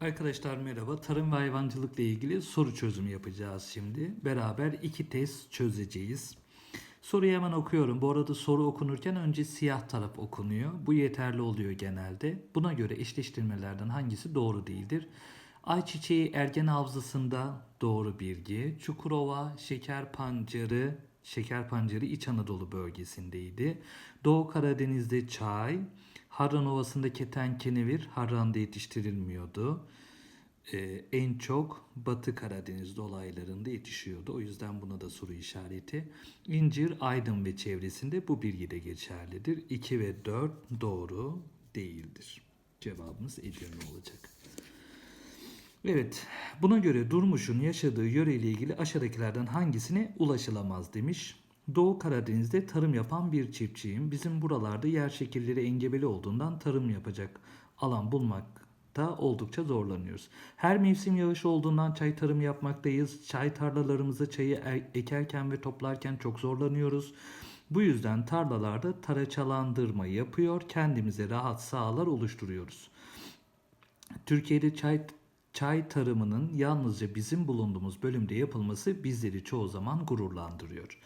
Arkadaşlar merhaba. Tarım ve hayvancılıkla ilgili soru çözümü yapacağız şimdi. Beraber iki test çözeceğiz. Soruyu hemen okuyorum. Bu arada soru okunurken önce siyah taraf okunuyor. Bu yeterli oluyor genelde. Buna göre eşleştirmelerden hangisi doğru değildir? Ayçiçeği Ergen Havzası'nda doğru bilgi. Çukurova Şeker Pancarı Şeker Pancarı İç Anadolu bölgesindeydi. Doğu Karadeniz'de çay, Harran Ovası'nda keten kenevir Harran'da yetiştirilmiyordu. Ee, en çok Batı Karadeniz dolaylarında yetişiyordu. O yüzden buna da soru işareti. İncir, Aydın ve çevresinde bu bilgi de geçerlidir. 2 ve 4 doğru değildir. Cevabımız Edirne olacak. Evet, buna göre Durmuş'un yaşadığı yöreyle ilgili aşağıdakilerden hangisine ulaşılamaz demiş. Doğu Karadeniz'de tarım yapan bir çiftçiyim. Bizim buralarda yer şekilleri engebeli olduğundan tarım yapacak alan bulmakta oldukça zorlanıyoruz. Her mevsim yağış olduğundan çay tarımı yapmaktayız. Çay tarlalarımızda çayı e- ekerken ve toplarken çok zorlanıyoruz. Bu yüzden tarlalarda taraçalandırma yapıyor, kendimize rahat sahalar oluşturuyoruz. Türkiye'de çay çay tarımının yalnızca bizim bulunduğumuz bölümde yapılması bizleri çoğu zaman gururlandırıyor.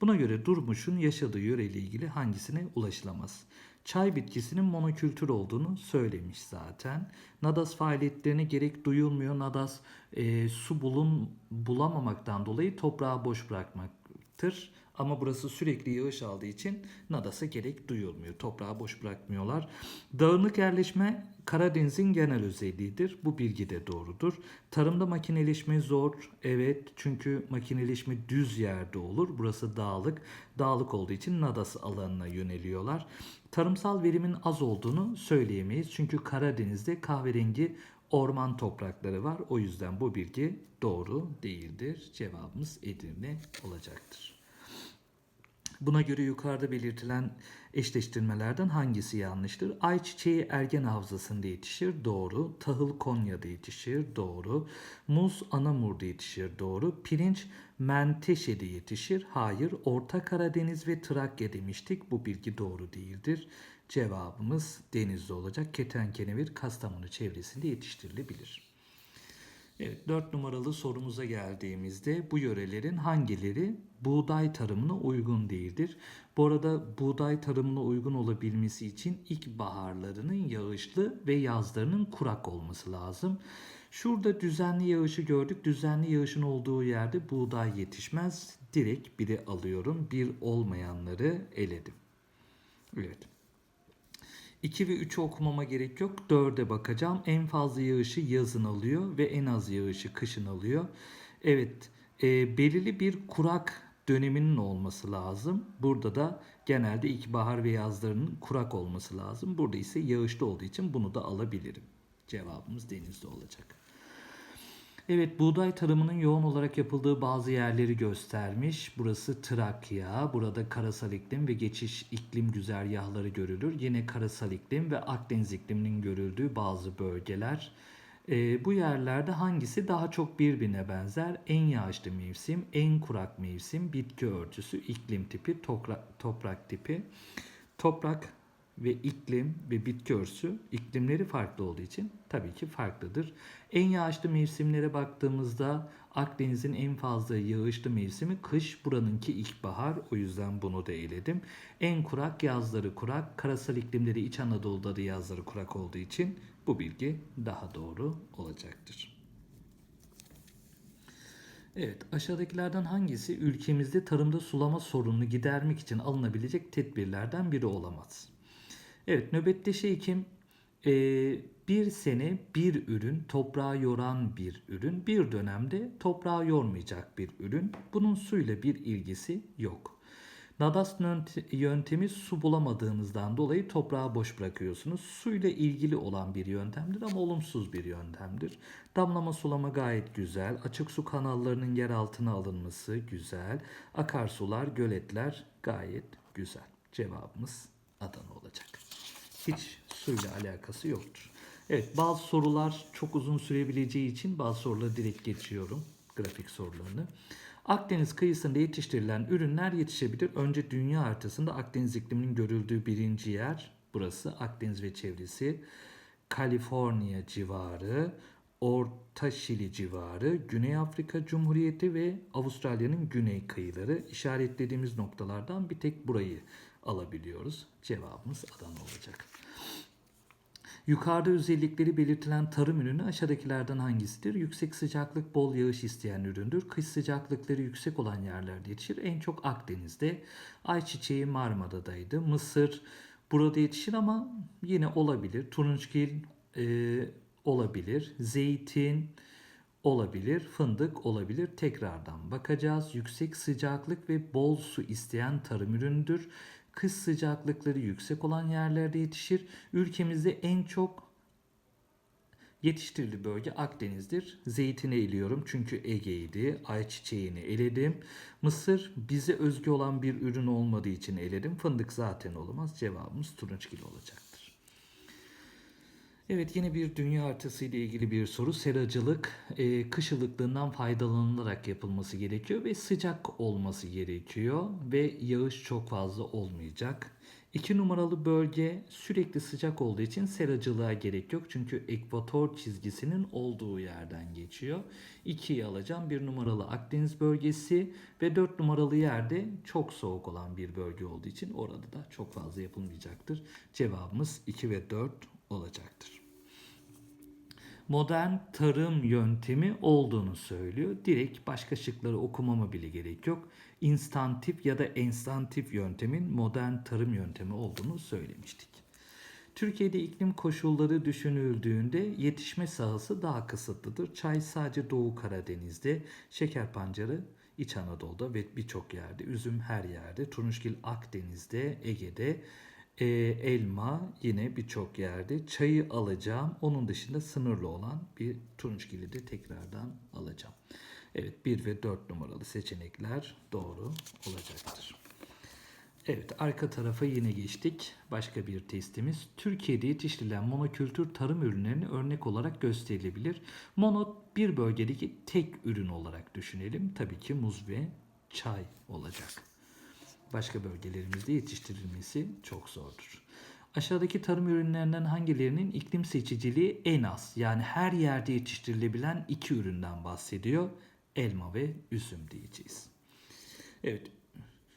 Buna göre Durmuş'un yaşadığı yöreyle ilgili hangisine ulaşılamaz? Çay bitkisinin monokültür olduğunu söylemiş zaten. Nadas faaliyetlerine gerek duyulmuyor. Nadas e, su bulun bulamamaktan dolayı toprağı boş bırakmaktır. Ama burası sürekli yağış aldığı için Nadas'a gerek duyulmuyor. Toprağı boş bırakmıyorlar. Dağınık yerleşme Karadeniz'in genel özelliğidir. Bu bilgi de doğrudur. Tarımda makineleşme zor. Evet çünkü makineleşme düz yerde olur. Burası dağlık. Dağlık olduğu için Nadas alanına yöneliyorlar. Tarımsal verimin az olduğunu söyleyemeyiz. Çünkü Karadeniz'de kahverengi orman toprakları var. O yüzden bu bilgi doğru değildir. Cevabımız Edirne olacaktır. Buna göre yukarıda belirtilen eşleştirmelerden hangisi yanlıştır? Ayçiçeği Ergen Havzası'nda yetişir. Doğru. Tahıl Konya'da yetişir. Doğru. Muz Anamur'da yetişir. Doğru. Pirinç Menteşe'de yetişir. Hayır. Orta Karadeniz ve Trakya demiştik. Bu bilgi doğru değildir. Cevabımız denizde olacak. Keten kenevir Kastamonu çevresinde yetiştirilebilir. Evet 4 numaralı sorumuza geldiğimizde bu yörelerin hangileri buğday tarımına uygun değildir? Bu arada buğday tarımına uygun olabilmesi için ilk baharlarının yağışlı ve yazlarının kurak olması lazım. Şurada düzenli yağışı gördük. Düzenli yağışın olduğu yerde buğday yetişmez. Direkt biri alıyorum. Bir olmayanları eledim. Evet. 2 ve 3'ü okumama gerek yok. 4'e bakacağım. En fazla yağışı yazın alıyor ve en az yağışı kışın alıyor. Evet, e, belirli bir kurak döneminin olması lazım. Burada da genelde ilkbahar ve yazlarının kurak olması lazım. Burada ise yağışlı olduğu için bunu da alabilirim. Cevabımız denizde olacak. Evet, buğday tarımının yoğun olarak yapıldığı bazı yerleri göstermiş. Burası Trakya, burada karasal iklim ve geçiş iklim güzergahları görülür. Yine karasal iklim ve Akdeniz ikliminin görüldüğü bazı bölgeler. Ee, bu yerlerde hangisi daha çok birbirine benzer? En yağışlı mevsim, en kurak mevsim, bitki örtüsü, iklim tipi, topra- toprak tipi. Toprak ve iklim ve bitki örtüsü iklimleri farklı olduğu için tabii ki farklıdır. En yağışlı mevsimlere baktığımızda Akdeniz'in en fazla yağışlı mevsimi kış, buranınki ilkbahar. O yüzden bunu da eledim. En kurak yazları kurak, karasal iklimleri İç Anadolu'da da yazları kurak olduğu için bu bilgi daha doğru olacaktır. Evet, aşağıdakilerden hangisi ülkemizde tarımda sulama sorununu gidermek için alınabilecek tedbirlerden biri olamaz? Evet, nöbetleşe ekim e, bir sene bir ürün, toprağı yoran bir ürün, bir dönemde toprağı yormayacak bir ürün. Bunun suyla bir ilgisi yok. Nadas yöntemi su bulamadığınızdan dolayı toprağı boş bırakıyorsunuz. Suyla ilgili olan bir yöntemdir ama olumsuz bir yöntemdir. Damlama sulama gayet güzel. Açık su kanallarının yer altına alınması güzel. Akarsular, göletler gayet güzel. Cevabımız Adana olacak. Hiç suyla alakası yoktur. Evet bazı sorular çok uzun sürebileceği için bazı soruları direkt geçiyorum. Grafik sorularını. Akdeniz kıyısında yetiştirilen ürünler yetişebilir. Önce dünya haritasında Akdeniz ikliminin görüldüğü birinci yer burası. Akdeniz ve çevresi. Kaliforniya civarı. Orta Şili civarı, Güney Afrika Cumhuriyeti ve Avustralya'nın güney kıyıları işaretlediğimiz noktalardan bir tek burayı alabiliyoruz. Cevabımız Adana olacak. Yukarıda özellikleri belirtilen tarım ürünü aşağıdakilerden hangisidir? Yüksek sıcaklık, bol yağış isteyen üründür. Kış sıcaklıkları yüksek olan yerlerde yetişir. En çok Akdeniz'de. Ayçiçeği Marmara'daydı. Mısır burada yetişir ama yine olabilir. Turunçgil e, olabilir. Zeytin olabilir. Fındık olabilir. Tekrardan bakacağız. Yüksek sıcaklık ve bol su isteyen tarım ürünüdür. Kış sıcaklıkları yüksek olan yerlerde yetişir. Ülkemizde en çok yetiştirili bölge Akdeniz'dir. Zeytini eliyorum çünkü Ege'ydi. Ayçiçeğini eledim. Mısır bize özgü olan bir ürün olmadığı için eledim. Fındık zaten olmaz. Cevabımız turunçgil olacaktır. Evet yine bir dünya haritası ile ilgili bir soru. Seracılık e, kış ılıklığından faydalanılarak yapılması gerekiyor ve sıcak olması gerekiyor ve yağış çok fazla olmayacak. İki numaralı bölge sürekli sıcak olduğu için seracılığa gerek yok. Çünkü ekvator çizgisinin olduğu yerden geçiyor. 2'yi alacağım. Bir numaralı Akdeniz bölgesi ve 4 numaralı yerde çok soğuk olan bir bölge olduğu için orada da çok fazla yapılmayacaktır. Cevabımız 2 ve 4 olacaktır modern tarım yöntemi olduğunu söylüyor. Direkt başka şıkları okumama bile gerek yok. İnstantif ya da enstantif yöntemin modern tarım yöntemi olduğunu söylemiştik. Türkiye'de iklim koşulları düşünüldüğünde yetişme sahası daha kısıtlıdır. Çay sadece Doğu Karadeniz'de, şeker pancarı İç Anadolu'da ve birçok yerde, üzüm her yerde, turunçgil Akdeniz'de, Ege'de, e, elma yine birçok yerde. Çayı alacağım. Onun dışında sınırlı olan bir turunçgili de tekrardan alacağım. Evet 1 ve 4 numaralı seçenekler doğru olacaktır. Evet arka tarafa yine geçtik. Başka bir testimiz. Türkiye'de yetiştirilen monokültür tarım ürünlerini örnek olarak gösterilebilir. Mono bir bölgedeki tek ürün olarak düşünelim. Tabii ki muz ve çay olacak başka bölgelerimizde yetiştirilmesi çok zordur. Aşağıdaki tarım ürünlerinden hangilerinin iklim seçiciliği en az yani her yerde yetiştirilebilen iki üründen bahsediyor? Elma ve üzüm diyeceğiz. Evet.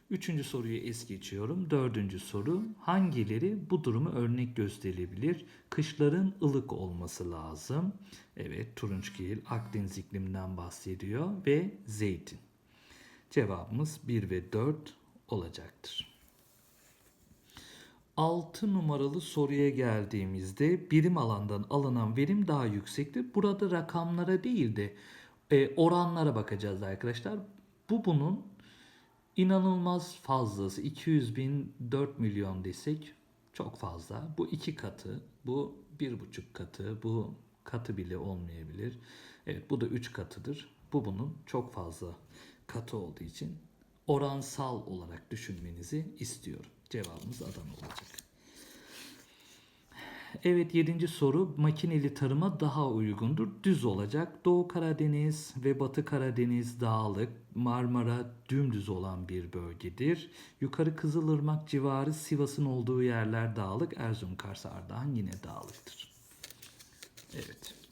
Üçüncü soruyu es geçiyorum. Dördüncü soru. Hangileri bu durumu örnek gösterilebilir? Kışların ılık olması lazım. Evet turunçgil Akdeniz ikliminden bahsediyor ve zeytin. Cevabımız 1 ve 4 olacaktır. 6 numaralı soruya geldiğimizde birim alandan alınan verim daha yüksektir. Burada rakamlara değil de e, oranlara bakacağız arkadaşlar. Bu bunun inanılmaz fazlası 200 bin 4 milyon desek çok fazla. Bu iki katı, bu bir buçuk katı, bu katı bile olmayabilir. Evet bu da üç katıdır. Bu bunun çok fazla katı olduğu için oransal olarak düşünmenizi istiyorum. Cevabımız Adana olacak. Evet yedinci soru makineli tarıma daha uygundur. Düz olacak. Doğu Karadeniz ve Batı Karadeniz dağlık, Marmara dümdüz olan bir bölgedir. Yukarı Kızılırmak civarı Sivas'ın olduğu yerler dağlık. Erzurum, Kars, Ardahan yine dağlıktır. Evet.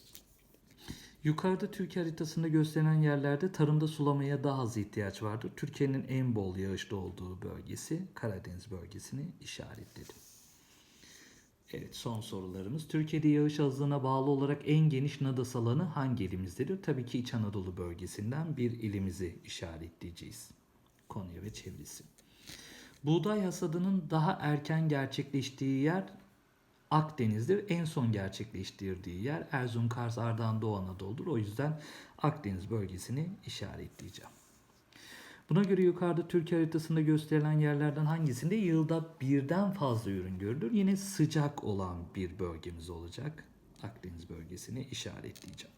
Yukarıda Türkiye haritasında gösterilen yerlerde tarımda sulamaya daha az ihtiyaç vardır. Türkiye'nin en bol yağışlı olduğu bölgesi Karadeniz bölgesini işaretledim. Evet son sorularımız. Türkiye'de yağış azlığına bağlı olarak en geniş nadas alanı hangi ilimizdedir? Tabii ki İç Anadolu bölgesinden bir ilimizi işaretleyeceğiz. Konya ve çevresi. Buğday hasadının daha erken gerçekleştiği yer Akdeniz'dir. En son gerçekleştirdiği yer Erzurum, Kars, Ardahan, Doğu Anadolu'dur. O yüzden Akdeniz bölgesini işaretleyeceğim. Buna göre yukarıda Türkiye haritasında gösterilen yerlerden hangisinde yılda birden fazla ürün görülür? Yine sıcak olan bir bölgemiz olacak. Akdeniz bölgesini işaretleyeceğim.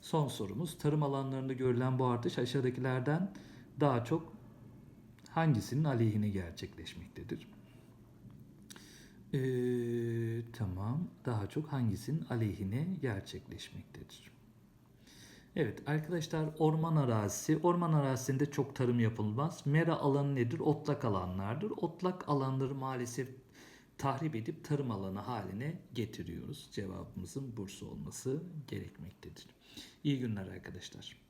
Son sorumuz tarım alanlarında görülen bu artış aşağıdakilerden daha çok hangisinin aleyhine gerçekleşmektedir? Ee, tamam. Daha çok hangisinin aleyhine gerçekleşmektedir? Evet arkadaşlar orman arazisi. Orman arazisinde çok tarım yapılmaz. Mera alanı nedir? Otlak alanlardır. Otlak alanları maalesef tahrip edip tarım alanı haline getiriyoruz. Cevabımızın Bursa olması gerekmektedir. İyi günler arkadaşlar.